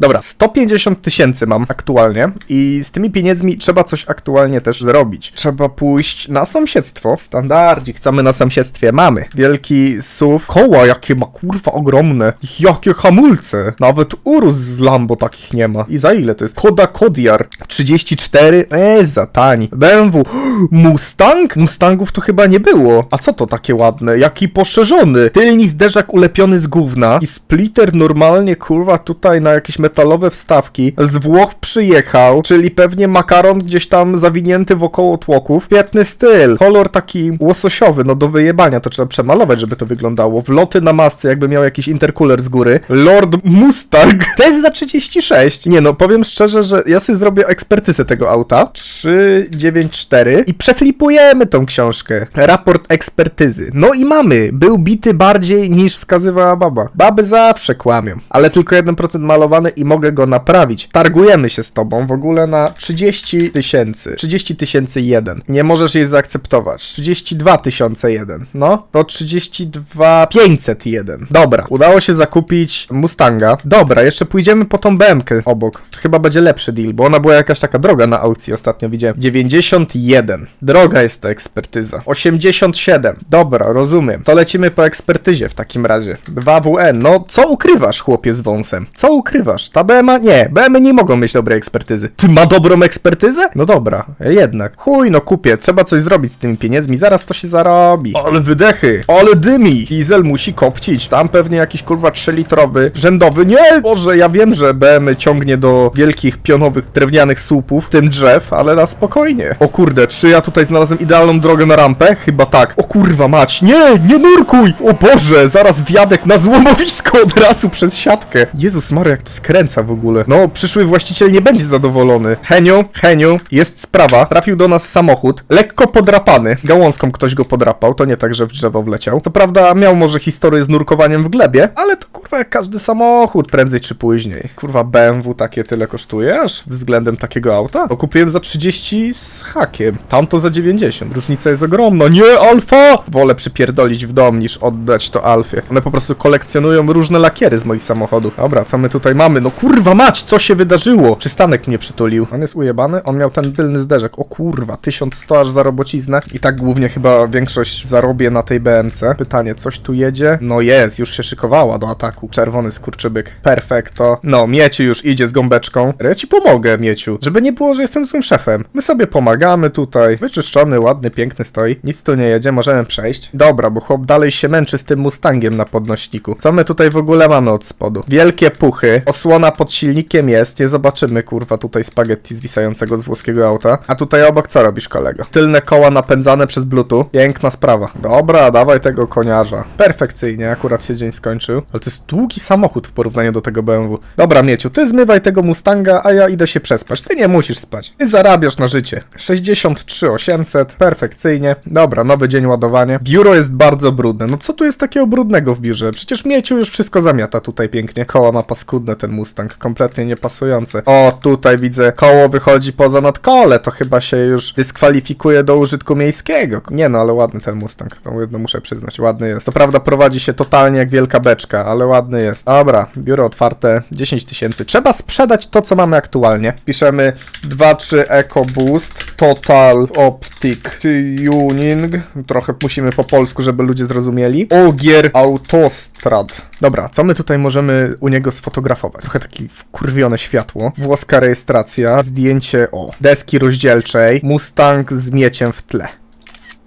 Dobra, 150 tysięcy mam aktualnie i z tymi pieniędzmi trzeba coś aktualnie też zrobić. Trzeba pójść na sąsiedztwo. Standardzik, co my na sąsiedztwie mamy? Wielki SUV. Koła jakie ma, kurwa, ogromne. Jakie hamulce. Nawet Urus z Lambo takich nie ma. I za ile to jest? Koda Kodiar 34? Eee, za tani. BMW. Mustang? Mustangów tu chyba nie było. A co to takie ładne? Jaki poszerzony. Tylni zderzak ulepiony z gówna i splitter normalnie, kurwa, tutaj na jakieś metalowe wstawki. Z Włoch przyjechał, czyli pewnie makaron gdzieś tam zawinięty wokoło tłoków. Świetny styl. Kolor taki łososiowy, no do wyjebania to trzeba przemalować, żeby to wyglądało. Wloty na masce, jakby miał jakiś intercooler z góry. Lord Mustang. To jest za 36. Nie no, powiem szczerze, że ja sobie zrobię ekspertyzę tego auta. 394 i przeflipujemy tą książkę. Raport ekspertyzy. No i mamy. Był bity bardziej niż wskazywała baba. Baby zawsze kłamią, ale tylko 1% malowany i mogę go naprawić. Targujemy się z tobą w ogóle na 30 tysięcy. 30 tysięcy jeden. Nie możesz jej zaakceptować. 32 tysiące jeden. No, to 32 501. Dobra, udało się zakupić Mustanga. Dobra, jeszcze pójdziemy po tą BMkę obok. Chyba będzie lepszy deal, bo ona była jakaś taka droga na aukcji ostatnio widziałem. 91. Droga jest ta ekspertyza. 87. Dobra, rozumiem. To lecimy po ekspertyzie w takim razie. 2WN. No, co ukrywasz, chłopie z wąsem? Co ukrywasz? Ta BMA? Nie, BMy nie mogą mieć dobrej ekspertyzy. Ty ma dobrą ekspertyzę? No dobra, jednak. Chuj, no kupię. Trzeba coś zrobić z tymi pieniędzmi. Zaraz to się zarobi. Ale wydechy. Ale dymi. Diesel musi kopcić. Tam pewnie jakiś kurwa 3-litrowy rzędowy. Nie! Boże, ja wiem, że BM ciągnie do wielkich pionowych drewnianych słupów, tym drzew, ale na spokojnie. O kurde, czy ja tutaj znalazłem idealną drogę na rampę? Chyba tak. O kurwa mać, nie, nie nurkuj! O Boże, zaraz wjadek na złomowisko od razu przez siatkę. Jezus Maria, jak to skręca w ogóle. No, przyszły właściciel nie będzie zadowolony. Heniu, Heniu, jest sprawa. Trafił do nas samochód, lekko podrapany. Gałązką ktoś go podrapał, to nie tak, że w drzewo wleciał. Co prawda miał może historię z nurkowaniem w glebie, ale to kurwa jak każdy samochód, prędzej czy później. Kurwa BMW takie tyle kosztuje aż względem takiego auta? Bo kupiłem za 30 z hakiem, tamto za 90. Różnica jest ogromna. Nie, Alfa! Wolę przypierdolić w dom niż oddać to Alfie. One po prostu kolekcjonują różne lakiery z moich samochodów. Dobra, co my tutaj mamy? No kurwa mać, co się wydarzyło? Przystanek mnie przytulił. On jest ujebany? On miał ten tylny zderzek. O kurwa, 1100 aż za robociznę. I tak głównie chyba większość zarobię na tej BMC. Pytanie, coś tu jedzie? No jest, już się szykowała do ataku. Czerwony skurczybyk. Perfekto. No, Mieciu już idzie z gąbeczką. Ja ci pomogę, Mieciu. Żeby nie było, że jestem złym szefem. My sobie pomagamy tutaj. Wyczyszczony, ładny, piękny stoi. Nic tu nie jedzie, możemy przejść. Dobra, bo chłop dalej się męczy z tym Mustangiem na podnośniku. Co my tutaj w ogóle mamy od spodu? Wielkie puchy. Osłona pod silnikiem jest. Nie zobaczymy, kurwa, tutaj spaghetti zwisającego z włoskiego auta. A tutaj obok co robisz, kolego? Tylne koła napędzane przez bluetooth. Piękna sprawa. Dobra, dawaj tego koniarza. Perfekcyjnie, akurat się dzień skończył. Ale to jest długi samochód w porównaniu do tego BMW. Dobra, Mieciu, ty zmywaj tego Mustanga, a ja idę się przespać. Ty nie musisz spać. Ty zarabiasz na życie. 63 800, perfekcyjnie. Dobra, nowy dzień ładowanie. Biuro jest bardzo brudne. No co tu jest takiego brudnego w biurze? Przecież Mieciu już wszystko zamiata tutaj pięknie. Koła ma paskudne ten Mustang, kompletnie niepasujące. O, tutaj widzę, koło wychodzi poza nadkole. To chyba się już dyskwalifikuje do użytku miejskiego. Nie no, ale ładny ten Mustang. To jedno muszę przyznać, ładny jest. Co prawda prowadzi się totalnie jak wielka beczka, ale ładny jest. Dobra, biuro otwarte, 10 tysięcy. Trzeba sprzedać to, co mamy aktualnie. Piszemy 2-3 Eco Boost, Total Optic Tuning. Trochę musimy po polsku, żeby ludzie zrozumieli. Ogier Autostrad. Dobra, co my tutaj możemy u niego sfotografować? Trochę taki wkurwione światło. Włoska rejestracja, zdjęcie o deski rozdzielczej, Mustang z mieciem w tle.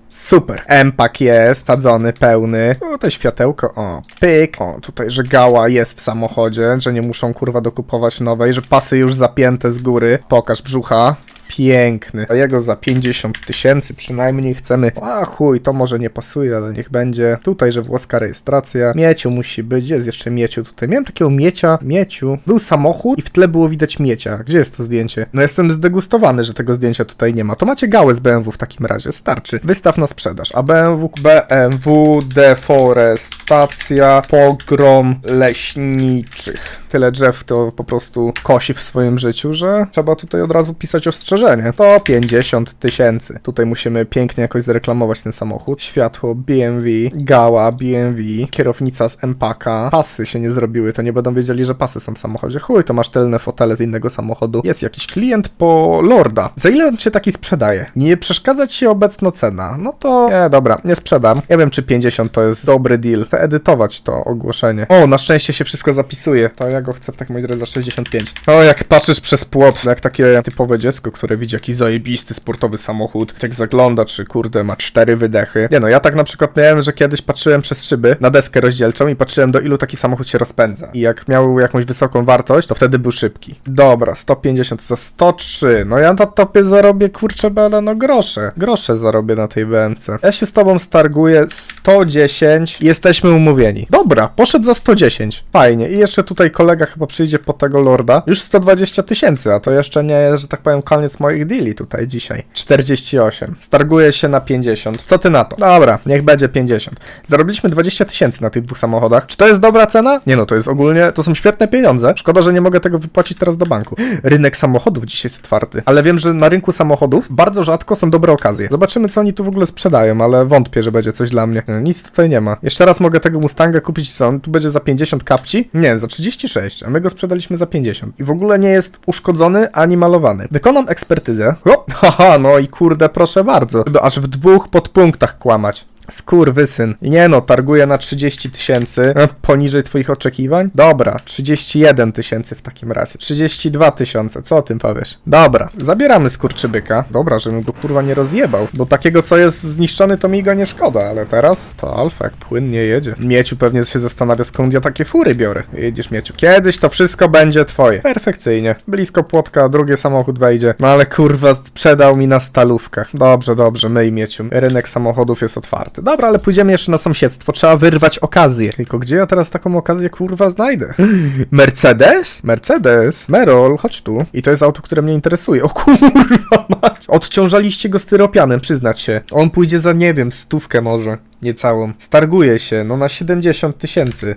Super. Empak jest, sadzony, pełny. O, to światełko, o, pyk. O, tutaj, że gała jest w samochodzie, że nie muszą kurwa dokupować nowej, że pasy już zapięte z góry. Pokaż brzucha. Piękny. A jego za 50 tysięcy przynajmniej chcemy. A chuj, to może nie pasuje, ale niech będzie. Tutaj, że włoska rejestracja. Mieciu musi być. Jest jeszcze Mieciu tutaj? Miałem takiego Miecia. Mieciu. Był samochód i w tle było widać Miecia. Gdzie jest to zdjęcie? No jestem zdegustowany, że tego zdjęcia tutaj nie ma. To macie gałę z BMW w takim razie. Starczy. Wystaw na sprzedaż. A BMW, BMW deforestacja, pogrom leśniczych. Tyle drzew to po prostu kosi w swoim życiu, że trzeba tutaj od razu pisać ostrzeżenie. To 50 tysięcy. Tutaj musimy pięknie jakoś zareklamować ten samochód. Światło BMW, gała BMW, kierownica z Empaka. Pasy się nie zrobiły, to nie będą wiedzieli, że pasy są w samochodzie. Chuj, to masz tylne fotele z innego samochodu. Jest jakiś klient po Lorda. Za ile on się taki sprzedaje? Nie przeszkadza ci obecna cena. No to nie, dobra, nie sprzedam. Nie wiem, czy 50 to jest dobry deal. Chcę edytować to ogłoszenie. O, na szczęście się wszystko zapisuje. To ja go chcę w takim razie za 65. O, jak patrzysz przez płot, jak takie typowe dziecko, które widzi jakiś zajebisty sportowy samochód, tak zagląda, czy kurde ma cztery wydechy. Nie no, ja tak na przykład miałem, że kiedyś patrzyłem przez szyby na deskę rozdzielczą i patrzyłem do ilu taki samochód się rozpędza. I jak miał jakąś wysoką wartość, to wtedy był szybki. Dobra, 150 za 103. No ja na topie zarobię, kurczę bele, no grosze. Grosze zarobię na tej BMC. Ja się z tobą starguję 110. Jesteśmy umówieni. Dobra, poszedł za 110. Fajnie. I jeszcze tutaj kolega chyba przyjdzie po tego lorda. Już 120 tysięcy, a to jeszcze nie jest, że tak powiem, koniec moich deali tutaj dzisiaj. 48. Starguję się na 50. Co ty na to? Dobra, niech będzie 50. Zarobiliśmy 20 tysięcy na tych dwóch samochodach. Czy to jest dobra cena? Nie no, to jest ogólnie, to są świetne pieniądze. Szkoda, że nie mogę tego wypłacić teraz do banku. Rynek samochodów dzisiaj jest otwarty, ale wiem, że na rynku samochodów bardzo rzadko są dobre okazje. Zobaczymy, co oni tu w ogóle sprzedają, ale wątpię, że będzie coś dla mnie. Nie, Nic tutaj nie ma. Jeszcze raz mogę tego Mustanga kupić, co on tu będzie za 50 kapci? Nie, za 36, a my go sprzedaliśmy za 50. I w ogóle nie jest uszkodzony ani malowany. Wykonam ekspertyzę. O, haha, no i kurde, proszę bardzo. Żeby aż w dwóch podpunktach kłamać. Skurwysyn. Nie no, targuję na 30 tysięcy. E, Poniżej twoich oczekiwań? Dobra, 31 tysięcy w takim razie. 32 tysiące, co o tym powiesz? Dobra, zabieramy skurczybyka. Dobra, żebym go kurwa nie rozjebał, bo takiego co jest zniszczony to mi go nie szkoda, ale teraz to Alfa jak płynnie jedzie. Mieciu pewnie się zastanawia skąd ja takie fury biorę. Jedziesz Mieciu. Kiedyś to wszystko będzie twoje. Perfekcyjnie. Blisko płotka, drugi samochód wejdzie. No ale kurwa sprzedał mi na stalówkach. Dobrze, dobrze, myj Mieciu. Rynek samochodów jest otwarty. Dobra, ale pójdziemy jeszcze na sąsiedztwo. Trzeba wyrwać okazję. Tylko gdzie ja teraz taką okazję kurwa znajdę? Mercedes? Mercedes? Merol, chodź tu. I to jest auto, które mnie interesuje. O kurwa mać. Odciążaliście go styropianem, przyznać się. On pójdzie za, nie wiem, stówkę może. Niecałą. Starguje się, no na 70 tysięcy.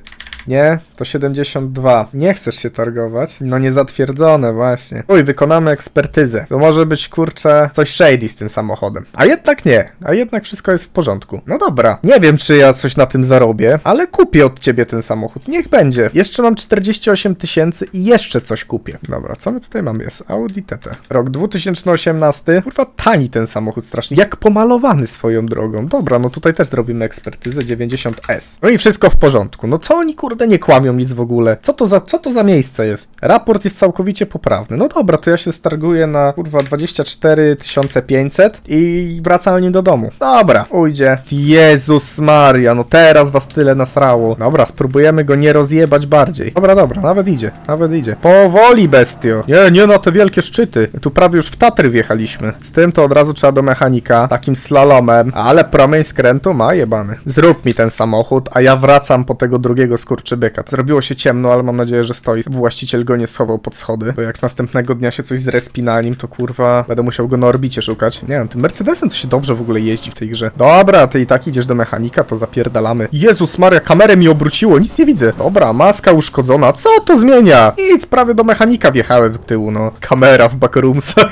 Nie, to 72. Nie chcesz się targować? No niezatwierdzone właśnie. Uj, wykonamy ekspertyzę. To może być, kurczę, coś shady z tym samochodem. A jednak nie. A jednak wszystko jest w porządku. No dobra. Nie wiem, czy ja coś na tym zarobię, ale kupię od ciebie ten samochód. Niech będzie. Jeszcze mam 48 tysięcy i jeszcze coś kupię. Dobra, co my tutaj mamy? Jest Audi TT. Rok 2018. Kurwa, tani ten samochód strasznie. Jak pomalowany swoją drogą. Dobra, no tutaj też zrobimy ekspertyzę 90S. No i wszystko w porządku. No co oni kurde nie kłamią nic w ogóle? Co to za, co to za miejsce jest? Raport jest całkowicie poprawny. No dobra, to ja się starguję na kurwa 24 500 i wracam nim do domu. Dobra, ujdzie. Jezus Maria, no teraz was tyle nasrało. Dobra, spróbujemy go nie rozjebać bardziej. Dobra, dobra, nawet idzie, nawet idzie. Powoli, bestio. Nie, nie no, te wielkie szczyty. Tu prawie już w Tatry wjechaliśmy. Z tym to od razu trzeba do mechanika, takim slalomem, ale promień skrętu ma jebany. Zrób mi ten samochód, a ja wracam po tego drugiego skurczybyka. Zrobiło się ciemno, ale mam nadzieję, że stoi. Właściciel go nie schował pod schody, bo jak następnego dnia się coś zrespi na nim, to kurwa będę musiał go na orbicie szukać. Nie wiem, tym Mercedesem to się dobrze w ogóle jeździ w tej grze. Dobra, ty i tak idziesz do mechanika, to zapierdalamy. Jezus Maria, kamerę mi obróciło, nic nie widzę. Dobra, maska uszkodzona, co to zmienia? Nic, prawie do mechanika wjechałem do tyłu, no. Kamera w backroomsach.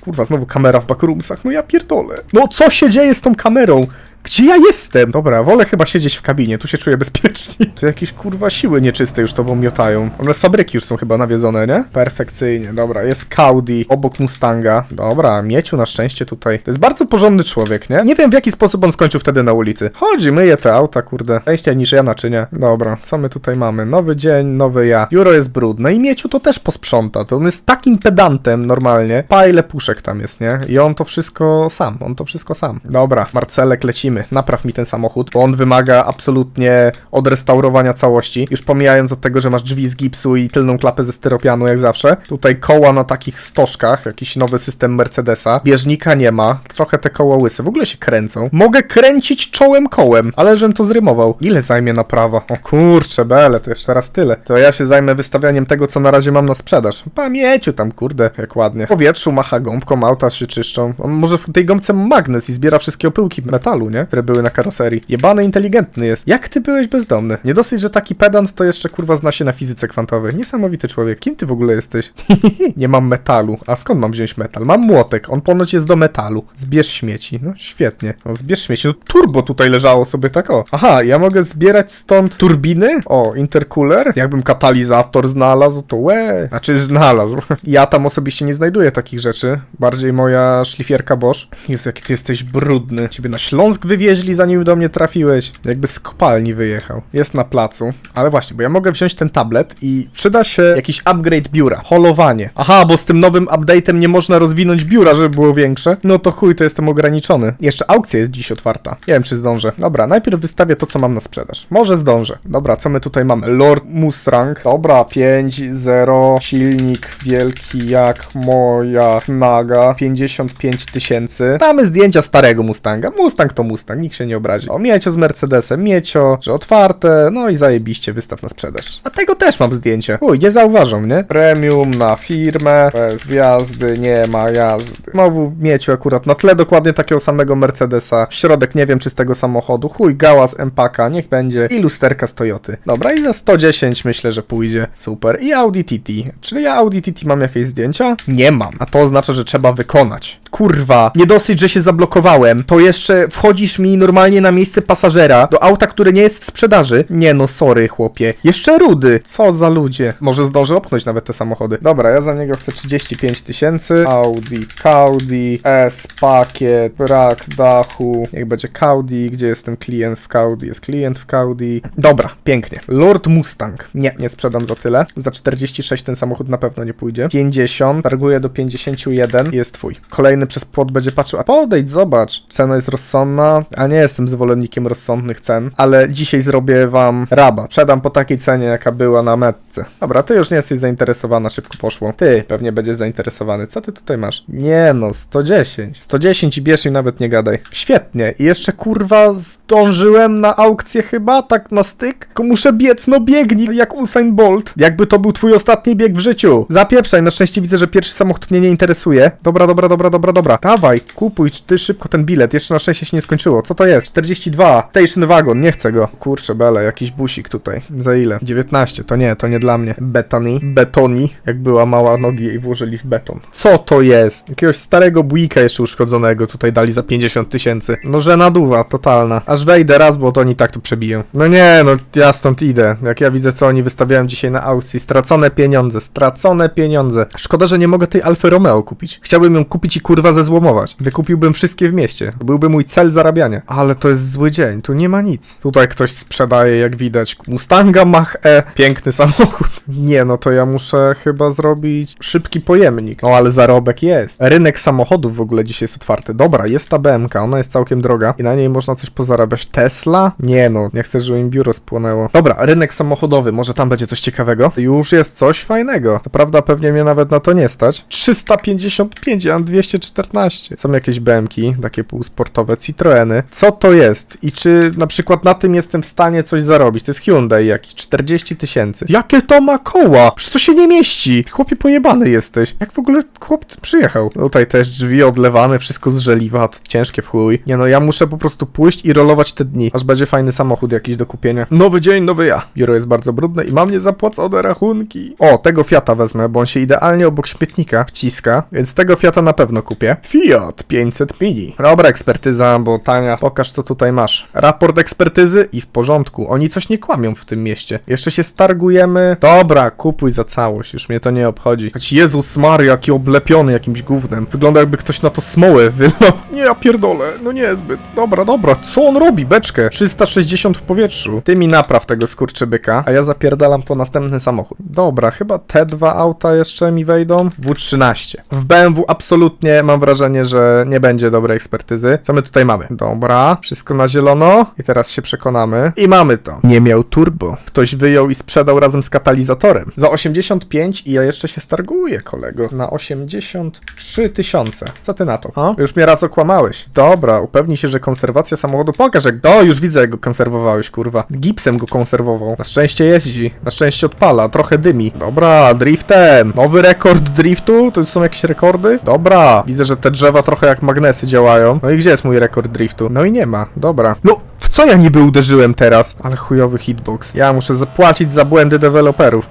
Kurwa, znowu kamera w backroomsach, no ja pierdolę. No co się dzieje z tą kamerą? Gdzie ja jestem? Dobra, wolę chyba siedzieć w kabinie, tu się czuję bezpiecznie. Tu jakieś kurwa siły nieczyste już tobą miotają. One z fabryki już są chyba nawiedzone, nie? Perfekcyjnie, dobra, jest Audi obok Mustanga. Dobra, Mieciu na szczęście tutaj. To jest bardzo porządny człowiek, nie? Nie wiem w jaki sposób on skończył wtedy na ulicy. Chodzi, myje te auta, kurde. Szczęście niż ja naczynia. Dobra, co my tutaj mamy? Nowy dzień, nowy ja. Juro jest brudne i Mieciu to też posprząta. To on jest takim pedantem normalnie. Pa ile puszek tam jest, nie? I on to wszystko sam, on to wszystko sam. Dobra, Marcelek, lecimy. Napraw mi ten samochód, bo on wymaga absolutnie odrestaurowania całości. Już pomijając od tego, że masz drzwi z gipsu i tylną klapę ze styropianu, jak zawsze. Tutaj koła na takich stożkach, jakiś nowy system Mercedesa. Bieżnika nie ma, trochę te koła łyse, w ogóle się kręcą. Mogę kręcić czołem kołem, ale żem to zrymował. Ile zajmie naprawa? O kurcze, bele, to jeszcze raz tyle. To ja się zajmę wystawianiem tego, co na razie mam na sprzedaż. Pamięciu tam, kurde, jak ładnie. W powietrzu macha gąbką, auta się czyszczą. On może w tej gąbce ma magnes i zbiera wszystkie opyłki metalu, nie? Nie? Które były na karoserii. Jebany inteligentny jest. Jak ty byłeś bezdomny? Nie dosyć, że taki pedant, to jeszcze kurwa zna się na fizyce kwantowej. Niesamowity człowiek. Kim ty w ogóle jesteś? nie mam metalu. A skąd mam wziąć metal? Mam młotek. On ponoć jest do metalu. Zbierz śmieci. No świetnie. No zbierz śmieci. No turbo tutaj leżało sobie tak o. Aha, ja mogę zbierać stąd turbiny? O, intercooler? Jakbym katalizator znalazł, to łe. Znaczy znalazł. Ja tam osobiście nie znajduję takich rzeczy. Bardziej moja szlifierka Bosch. Jezu, jaki ty jesteś brudny. Ciebie na Śląsk wywieźli, zanim do mnie trafiłeś. Jakby z kopalni wyjechał. Jest na placu. Ale właśnie, bo ja mogę wziąć ten tablet i przyda się jakiś upgrade biura. Holowanie. Aha, bo z tym nowym update'em nie można rozwinąć biura, żeby było większe. No to chuj, to jestem ograniczony. Jeszcze aukcja jest dziś otwarta. Nie wiem, czy zdążę. Dobra, najpierw wystawię to, co mam na sprzedaż. Może zdążę. Dobra, co my tutaj mamy? Lord Mustang. Dobra, 5-0. Silnik wielki jak moja naga. 55 tysięcy. Mamy zdjęcia starego Mustanga. Mustang to Mustang, nikt się nie obrazi. O, miecio z Mercedesem, miecio, że otwarte, no i zajebiście wystaw na sprzedaż. A tego też mam zdjęcie. Uj, nie zauważą, nie? Premium na firmę, bez wjazdy, nie ma jazdy. Znowu miecio akurat na tle dokładnie takiego samego Mercedesa. W środek nie wiem czy z tego samochodu. Chuj, gała z Empaka, niech będzie. I lusterka z Toyoty. Dobra, i za 110 myślę, że pójdzie. Super. I Audi TT. Czyli ja Audi TT mam jakieś zdjęcia? Nie mam. A to oznacza, że trzeba wykonać. Kurwa, nie dosyć, że się zablokowałem, to jeszcze wchodzisz mi normalnie na miejsce pasażera do auta, które nie jest w sprzedaży. Nie no, sorry chłopie. Jeszcze rudy. Co za ludzie. Może zdążę opchnąć nawet te samochody. Dobra, ja za niego chcę 35 tysięcy. Audi, Audi, S, pakiet, brak dachu. Niech będzie Audi. Gdzie jest ten klient w Audi? Jest klient w Audi. Dobra, pięknie. Lord Mustang. Nie, nie sprzedam za tyle. Za 46 ten samochód na pewno nie pójdzie. 50, targuję do 51 i jest twój. Kolejny przez płot będzie patrzył, a podejdź, zobacz. Cena jest rozsądna, a nie jestem zwolennikiem rozsądnych cen, ale dzisiaj zrobię wam rabat. Sprzedam po takiej cenie, jaka była na metce. Dobra, ty już nie jesteś zainteresowana, szybko poszło. Ty pewnie będziesz zainteresowany. Co ty tutaj masz? Nie no, 110. 110 i bierz i nawet nie gadaj. Świetnie. I jeszcze kurwa zdążyłem na aukcję chyba, tak na styk? Tylko muszę biec, no biegnij, jak Usain Bolt. Jakby to był twój ostatni bieg w życiu. Zapieprzaj, na szczęście widzę, że pierwszy samochód mnie nie interesuje. Dobra, dobra, dobra, dobra, dobra. Dawaj, kupuj ty szybko ten bilet. Jeszcze na szczęście się nie skończyło. Co to jest? 42. Station wagon, nie chcę go. Kurczę, bele, jakiś busik tutaj. Za ile? 19. To nie, to nie dla mnie. Betani. Betoni. Jak była mała, nogi jej włożyli w beton. Co to jest? Jakiegoś starego bujika jeszcze uszkodzonego tutaj dali za 50 tysięcy. No że naduwa, totalna. Aż wejdę raz, bo to oni tak to przebiją. No nie, no ja stąd idę. Jak ja widzę, co oni wystawiają dzisiaj na aukcji. Stracone pieniądze, stracone pieniądze. Szkoda, że nie mogę tej Alfy Romeo kupić. Chciałbym ją kupić i kurwa zezłomować. Wykupiłbym wszystkie w mieście. Byłby mój cel zarabiania. Ale to jest zły dzień, tu nie ma nic. Tutaj ktoś sprzedaje, jak widać. Mustanga Mach E. Piękny samochód. Nie, no to ja muszę chyba zrobić szybki pojemnik. No ale zarobek jest. Rynek samochodów w ogóle dzisiaj jest otwarty. Dobra, jest ta BMK, ona jest całkiem droga i na niej można coś pozarabiać. Tesla? Nie no, nie chcę, żeby im biuro spłonęło. Dobra, rynek samochodowy, może tam będzie coś ciekawego. Już jest coś fajnego. To prawda, pewnie mnie nawet na to nie stać. 355, ja mam 214. Są jakieś BMki, takie półsportowe, Citroeny. Co to jest? I czy na przykład na tym jestem w stanie coś zarobić? To jest Hyundai jakiś, 40 tysięcy. Jakie to ma koła? Przecież to się nie mieści. Chłopie, pojebany jesteś. Jak w ogóle chłop przyjechał? Tutaj też drzwi odlewane, wszystko z żeliwa, to ciężkie w chuj. Nie no, ja muszę po prostu pójść i rolować te dni, aż będzie fajny samochód jakiś do kupienia. Nowy dzień, nowy ja. Biuro jest bardzo brudne i mam niezapłacone rachunki. O, tego Fiata wezmę, bo on się idealnie obok śmietnika wciska, więc tego Fiata na pewno kupię. Fiat 500 mini. Dobra, ekspertyza, bo Pokaż, co tutaj masz. Raport ekspertyzy i w porządku. Oni coś nie kłamią w tym mieście. Jeszcze się stargujemy. Dobra, kupuj za całość, już mnie to nie obchodzi. Choć Jezus Maria, jaki oblepiony jakimś gównem. Wygląda jakby ktoś na to smołę wylał. Nie, ja pierdolę, no niezbyt. Dobra, dobra, co on robi? Beczkę. 360 w powietrzu. Ty mi napraw tego skurczybyka, a ja zapierdalam po następny samochód. Dobra, chyba te dwa auta jeszcze mi wejdą. W13. W BMW absolutnie mam wrażenie, że nie będzie dobrej ekspertyzy. Co my tutaj mamy? Dobra, wszystko na zielono. I teraz się przekonamy. I mamy to. Nie miał turbo. Ktoś wyjął i sprzedał razem z katalizatorem. Za 85 i ja jeszcze się starguję, kolego. Na 83 tysiące. Co ty na to? A? Już mnie raz okłamałeś. Dobra, upewnij się, że konserwacja samochodu. Pokaż jak... O, już widzę jak go konserwowałeś, kurwa. Gipsem go konserwował. Na szczęście jeździ. Na szczęście odpala. Trochę dymi. Dobra, driftem. Nowy rekord driftu? To są jakieś rekordy? Dobra. Widzę, że te drzewa trochę jak magnesy działają. No i gdzie jest mój rekord driftu? No i nie ma, dobra. No, w co ja niby uderzyłem teraz? Ale chujowy hitbox. Ja muszę zapłacić za błędy deweloperów.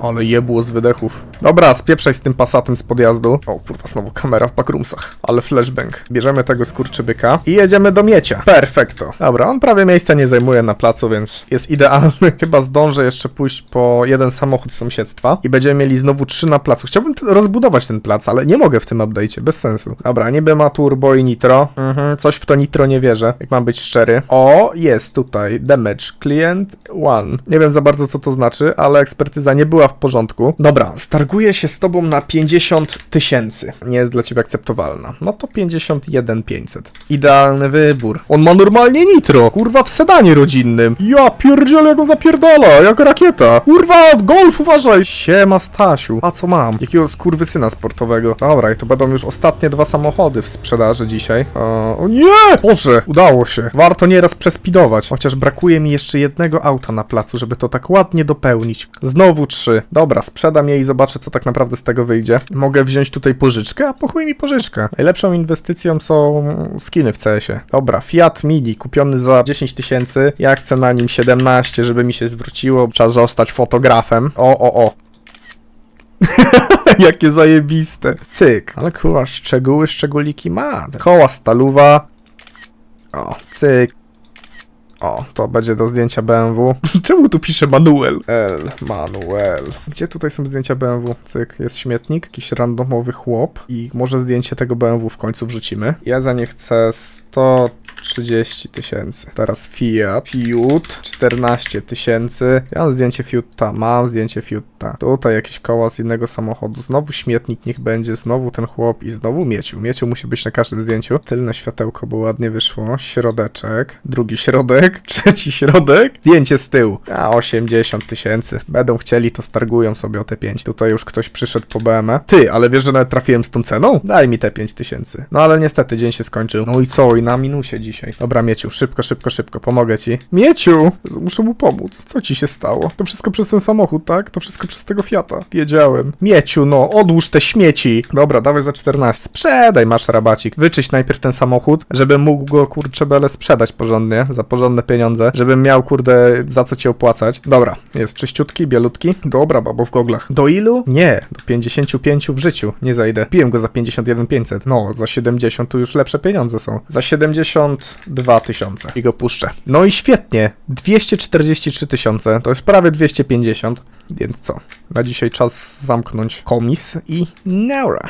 Ale jebło z wydechów. Dobra, spieprzaj z tym pasatem z podjazdu. O kurwa, znowu kamera w backroomsach. Ale flashbang. Bierzemy tego skurczybyka i jedziemy do miecia. Perfekto. Dobra, on prawie miejsca nie zajmuje na placu, więc jest idealny. Chyba zdążę jeszcze pójść po jeden samochód z sąsiedztwa i będziemy mieli znowu trzy na placu. Chciałbym rozbudować ten plac, ale nie mogę w tym update'cie, bez sensu. Dobra, niby ma turbo i nitro. Mhm, coś w to nitro nie wierzę, jak mam być szczery. O, jest tutaj. Damage. Client one. Nie wiem za bardzo co to znaczy, ale ekspertyza nie była w porządku. Dobra, starguję się z tobą na 50 tysięcy. Nie jest dla ciebie akceptowalna. No to 51 500. Idealny wybór. On ma normalnie nitro. Kurwa w sedanie rodzinnym. Ja pierdzielę on zapierdala, jak rakieta. Kurwa, golf uważaj. Siema Stasiu. A co mam? Jakiego skurwysyna sportowego. Dobra, i to będą już ostatnie dwa samochody w sprzedaży dzisiaj. O, o nie! Boże, udało się. Warto nieraz przespidować. Chociaż brakuje mi jeszcze jednego auta na placu, żeby to tak ładnie dopełnić. Znowu trzy. Dobra, sprzedam je i zobaczę, co tak naprawdę z tego wyjdzie. Mogę wziąć tutaj pożyczkę, a po chuj mi pożyczkę. Najlepszą inwestycją są skiny w CS-ie. Dobra, Fiat Mini kupiony za 10 tysięcy. Ja chcę na nim 17, żeby mi się zwróciło. Trzeba zostać fotografem. O, o, o. Jakie zajebiste. Cyk. Ale kurwa, szczegóły, szczególiki ma. Koła staluwa. O, cyk. O, to będzie do zdjęcia BMW. Czemu tu pisze Manuel? L, Manuel. Gdzie tutaj są zdjęcia BMW? Cyk, jest śmietnik, jakiś randomowy chłop i może zdjęcie tego BMW w końcu wrzucimy. Ja za nie chcę 130 tysięcy. Teraz Fiat, Fiut, 14 tysięcy. Ja mam zdjęcie Fiuta, mam zdjęcie Fiuta. Tutaj jakieś koła z innego samochodu. Znowu śmietnik niech będzie, znowu ten chłop i znowu Mieciu. Mieciu musi być na każdym zdjęciu. Tylne światełko, bo ładnie wyszło. Środeczek, drugi środek, trzeci środek. Zdjęcie z tyłu. A 80 tysięcy. Będą chcieli, to stargują sobie o te 5. Tutaj już ktoś przyszedł po BME. Ty, ale wiesz, że nawet trafiłem z tą ceną? Daj mi te 5 tysięcy. No ale niestety dzień się skończył. No i co? I na minusie dzisiaj. Dobra, Mieciu, szybko, szybko, szybko. Pomogę ci. Mieciu! Muszę mu pomóc. Co ci się stało? To wszystko przez ten samochód, tak? To wszystko przez tego Fiata. Wiedziałem. Mieciu, no, odłóż te śmieci. Dobra, dawaj za 14. Sprzedaj, masz rabacik. Wyczyść najpierw ten samochód, żebym mógł go, kurczę, bele sprzedać porządnie, za porządne pieniądze, żebym miał, kurde, za co ci opłacać. Dobra, jest czyściutki, bielutki. Dobra, babo w goglach. Do ilu? Nie, do 55 w życiu. Nie zajdę. Piłem go za 51 500. No, za 70 tu już lepsze pieniądze są. Za 72 tysiące. I go puszczę. No i świetnie. 243 tysiące. To jest prawie 250. Więc co? Na dzisiaj czas zamknąć komis i naura.